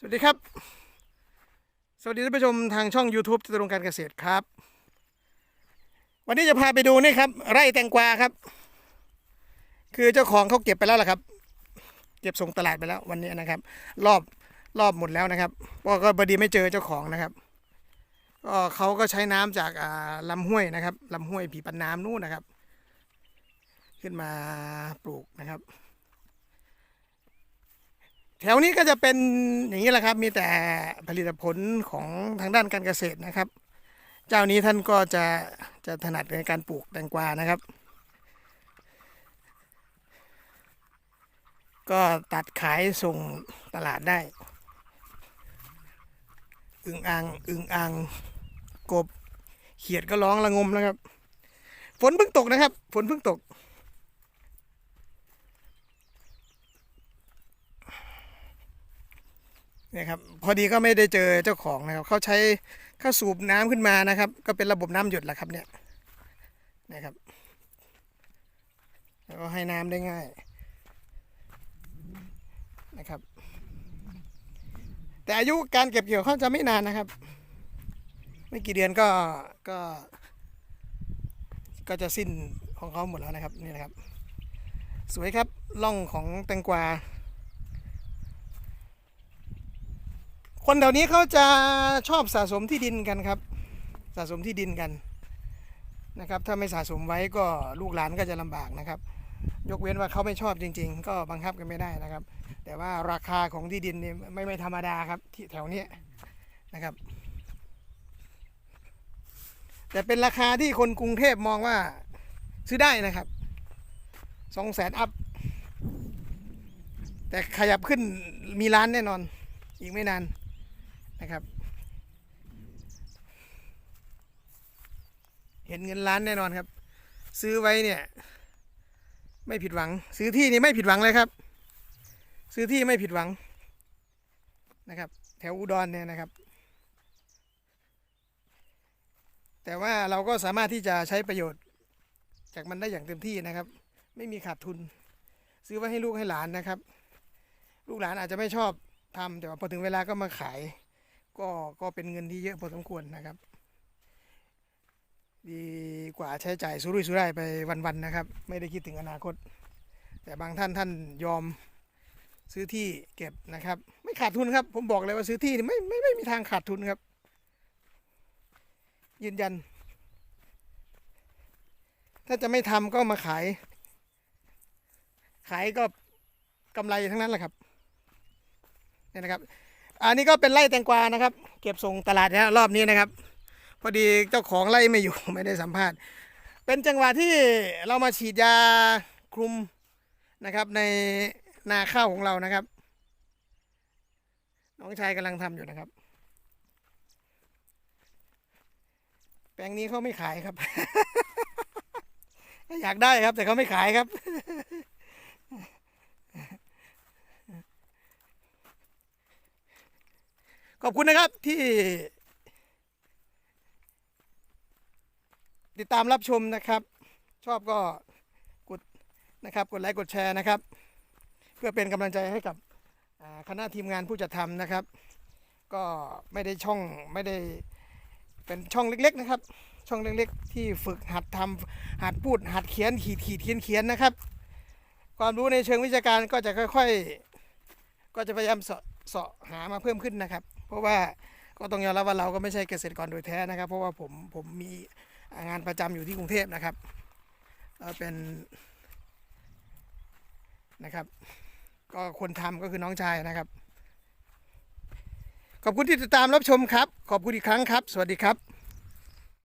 สวัสดีครับ สวัสดีท่านผู้ชมทางช่อง YouTube จตุรงการเกษตรครับ วันนี้จะพาไปดูนี่ครับ ไร่แตงกวาครับ คือเจ้าของเขาเก็บไปแล้วล่ะครับ เก็บส่งตลาดไปแล้ววันนี้นะครับ รอบรอบหมดแล้วนะครับเพราะก็บดีไม่เจอเจ้าของนะครับก็เขาก็ใช้น้ำจากอ่าลำห้วยนะครับลำห้วยผีปันน้ำนู่นนะครับ ขึ้นมาปลูกนะครับ แถวนี้ก็จะเป็นอย่างนี้แหละครับ มีแต่ผลิตผลของทางด้านการเกษตรนะครับ เจ้านี้ท่านก็จะจะถนัดในการปลูกแตงกวานะครับ ก็ตัดขายส่งตลาดได้ อึงอ่างอึงอ่างกบเขียดก็ร้องระงมนะครับ ฝนเพิ่งตกนะครับ ฝนเพิ่งตก เนี่ยครับพอดีก็ไม่ได้เจอเจ้าของนะครับเขาใช้เข้าสูบน้ำขึ้นมานะครับ ก็เป็นระบบน้ำหยดแหละครับเนี่ยนะครับแล้วก็ให้น้ำได้ง่ายนะครับ แต่อายุการเก็บเกี่ยวเขาจะไม่นานนะครับ ไม่กี่เดือนก็ก็ก็จะสิ้นของเขาหมดแล้วนะครับนี่นะครับ สวยครับล่องของแตงกวา คนแถวนี้เขาจะชอบสะสมที่ดินกันครับ สะสมที่ดินกันนะครับ ถ้าไม่สะสมไว้ก็ลูกหลานก็จะลำบากนะครับ ยกเว้นว่าเขาไม่ชอบจริง ๆ ก็บังคับกันไม่ได้นะครับ แต่ว่าราคาของที่ดินนี่ไม่ไม่ธรรมดาครับที่แถวนี้นะครับ แต่เป็นราคาที่คนกรุงเทพมองว่าซื้อได้นะครับสองแสนอัพ แต่ขยับขึ้นมีร้านแน่นอน อีกไม่นาน นะครับ เห็นเงินล้านแน่นอนครับ ซื้อไว้เนี่ย ไม่ผิดหวัง ซื้อที่นี่ไม่ผิดหวังเลยครับ ซื้อที่ไม่ผิดหวังนะครับ แถวอุดรเนี่ยนะครับ แต่ว่าเราก็สามารถที่จะใช้ประโยชน์ จากมันได้อย่างเต็มที่นะครับ ไม่มีขาดทุน ซื้อไว้ให้ลูกให้หลานนะครับ ลูกหลานอาจจะไม่ชอบทำแต่ว่าพอถึงเวลาก็มาขาย ก็ก็เป็นเงินที่เยอะพอสมควรนะครับ ดีกว่าใช้จ่ายสุรุ่ยสุร่ายไปวันๆนะครับ ไม่ได้คิดถึงอนาคต แต่บางท่านท่านยอมซื้อที่เก็บนะครับ ไม่ขาดทุนครับ ผมบอกเลยว่าซื้อที่นี่ไม่ไม่ไม่มีทางขาดทุนครับ ยืนยัน ถ้าจะไม่ทำก็มาขาย ขายก็กำไรทั้งนั้นแหละครับเนี่ยนะครับ อันนี้ก็เป็นไร่แตงกวานะครับ เก็บส่งตลาดนะรอบนี้นะครับ พอดีเจ้าของไร่ไม่อยู่ไม่ได้สัมภาษณ์ เป็นจังหวะที่เรามาฉีดยาคลุมนะครับในนาข้าวของเรานะครับ น้องชายกำลังทำอยู่นะครับ แปลงนี้เขาไม่ขายครับ อยากได้ครับ แต่เขาไม่ขายครับ ขอบคุณนะครับที่ ติดตามรับชมนะครับ ชอบก็กดนะครับ กดไลค์กดแชร์นะครับ เพื่อเป็นกำลังใจให้กับคณะทีมงานผู้จัดทำนะครับ ก็ไม่ได้ช่องไม่ได้เป็นช่องเล็ก ๆ นะครับ ช่องเล็กๆ ที่ฝึกหัดทำหัดพูดหัดเขียนขีดขีดเขียนเขียนนะครับ ความรู้ในเชิงวิชาการก็จะค่อย ๆ ก็จะพยายามเสาะหามาเพิ่มขึ้นนะครับ เพราะว่าก็ต้องยอมรับว่าเราก็ไม่ใช่เกษตรกรโดยแท้นะครับ เพราะว่าผมผมมีงานประจำอยู่ที่กรุงเทพนะครับเราเป็นนะครับ ก็คนทำก็คือน้องชายนะครับ ขอบคุณที่ติดตามรับชมครับ ขอบคุณอีกครั้งครับ สวัสดีครับ